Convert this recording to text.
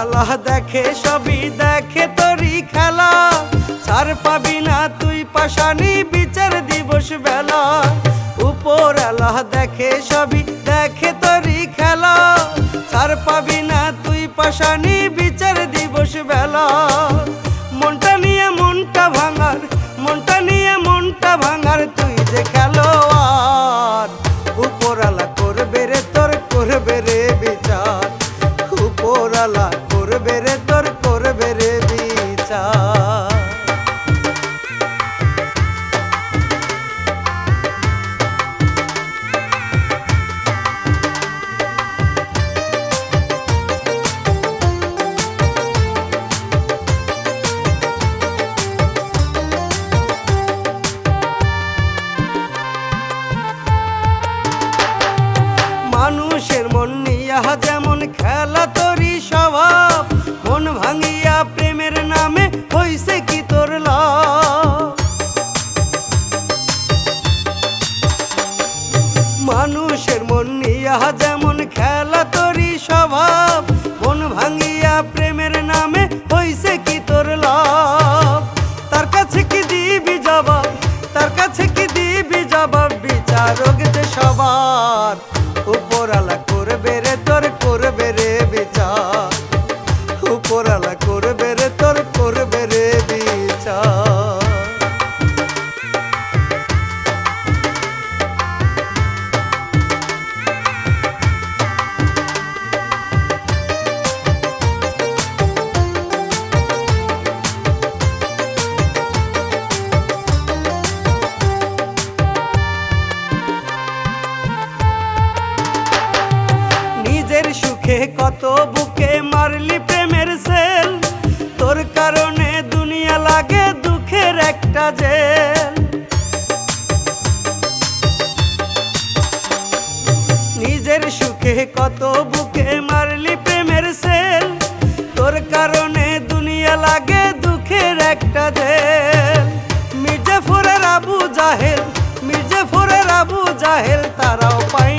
আল্লাহ দেখে, সবই দেখে তোরই খেলা। সার পাবি না তুই পাশানি, বিচার দিবস বেলা। উপর আল্লাহ দেখে, সবই দেখে তোরই খেলা। ছাড় পাবি না তুই পাশানি, বিচার দিবস বেলা। মনটা নিয়ে মনটা ভাঙার, মনটা নিয়ে মনটা ভাঙার তুই যে খেলোয়াড়। উপরালা করবে রে তোর, করবে রে বিচার। উপরালা করবে রে তোর করবে রে বিচার। মানুষের মন নিয়া যেমন খেলা তোরই হইছে কি তোর মানুষের মন নিয়া যেমন খেলা তোরই স্বভাব, মন ভাঙিয়া প্রেমের নামে হইছে কি তোর লাভ তার কাছে কি দিবি জবাব? তার কাছে কি দিবি জবাব? বিচারক যে সবার উপরালা নিজের কত বুকে মারলি প্রেমের সেল? তোর কারণে দুনিয়া লাগে দুঃখের একটা জেল। নিজের সুখে কত বুকে মারলি প্রেমের সেল? তোর কারণে দুনিয়া লাগে দুঃখের একটা জেল। মির্জাফরের আবু জাহেল, মির্জাফরের আবু জাহেল, তারাও পাই